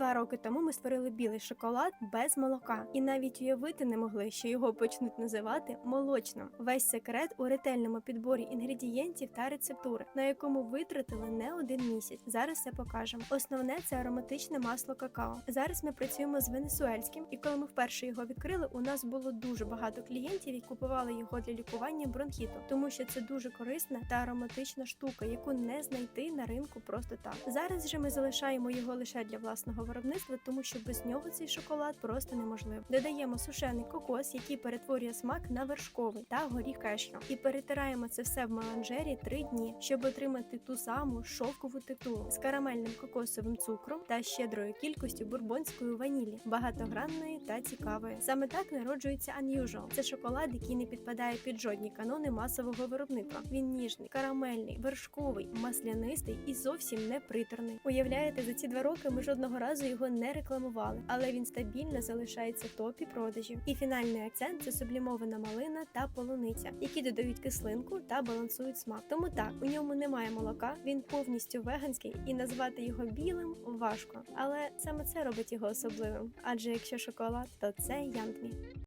Два роки тому ми створили білий шоколад без молока, і навіть уявити не могли, що його почнуть називати молочним. Весь секрет у ретельному підборі інгредієнтів та рецептури, на якому витратили не один місяць. Зараз все покажемо. Основне це ароматичне масло какао. Зараз ми працюємо з венесуельським, і коли ми вперше його відкрили, у нас було дуже багато клієнтів, які купували його для лікування бронхіту, тому що це дуже корисна та ароматична штука, яку не знайти на ринку просто так. Зараз же ми залишаємо його лише для власного виробництва, тому що без нього цей шоколад просто неможливо. Додаємо сушений кокос, який перетворює смак на вершковий та горіх кешю, і перетираємо це все в меланжері 3 дні, щоб отримати ту саму шовкову текстуру з карамельним кокосовим цукром та щедрою кількістю бурбонської ванілі, багатогранної та цікавої. Саме так народжується Unusual. Це шоколад, який не підпадає під жодні канони масового виробництва. Він ніжний, карамельний, вершковий, маслянистий і зовсім не приторний. Уявляєте, за ці два роки ми жодного разу його не рекламували, але він стабільно залишається топі продажів. І фінальний акцент це сублімована малина та полуниця, які додають кислинку та балансують смак. Тому так, у ньому немає молока, він повністю веганський, і назвати його білим важко. Але саме це робить його особливим. Адже якщо шоколад, то це янтмі.